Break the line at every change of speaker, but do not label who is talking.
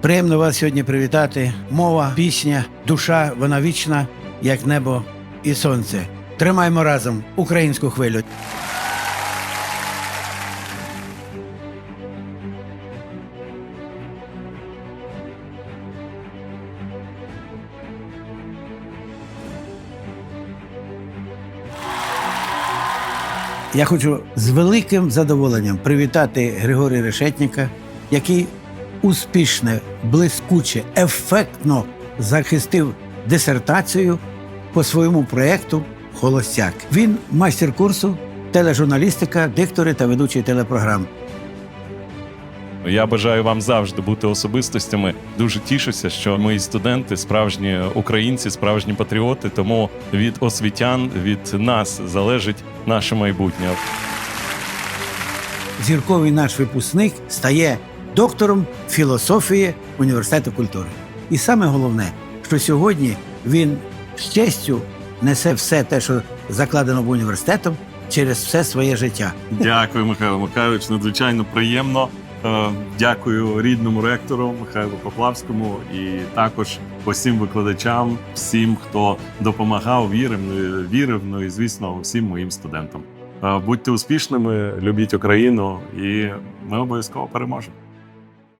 Приємно вас сьогодні привітати. Мова, пісня, душа, вона вічна, як небо і сонце. Тримаймо разом українську хвилю. Я хочу з великим задоволенням привітати Григорія Решетніка, який успішно, блискуче, ефектно захистив дисертацію по своєму проєкту Холостяк. Він майстер курсу тележурналістика, диктори та ведучий телепрограм.
Я бажаю вам завжди бути особистостями. Дуже тішуся, що мої студенти справжні українці, справжні патріоти. Тому від освітян, від нас залежить наше майбутнє.
Зірковий наш випускник стає доктором філософії університету культури. І саме головне, що сьогодні він з честю несе все те, що закладено в університетом, через все своє життя.
Дякую, Михайло Михайлович. Надзвичайно приємно. Е, Дякую рідному ректору Михайлу Поплавському і також усім викладачам, всім, хто допомагав, вірив, ну, вірив, ну і звісно, всім моїм студентам. Е, Будьте успішними, любіть Україну, і ми обов'язково переможемо.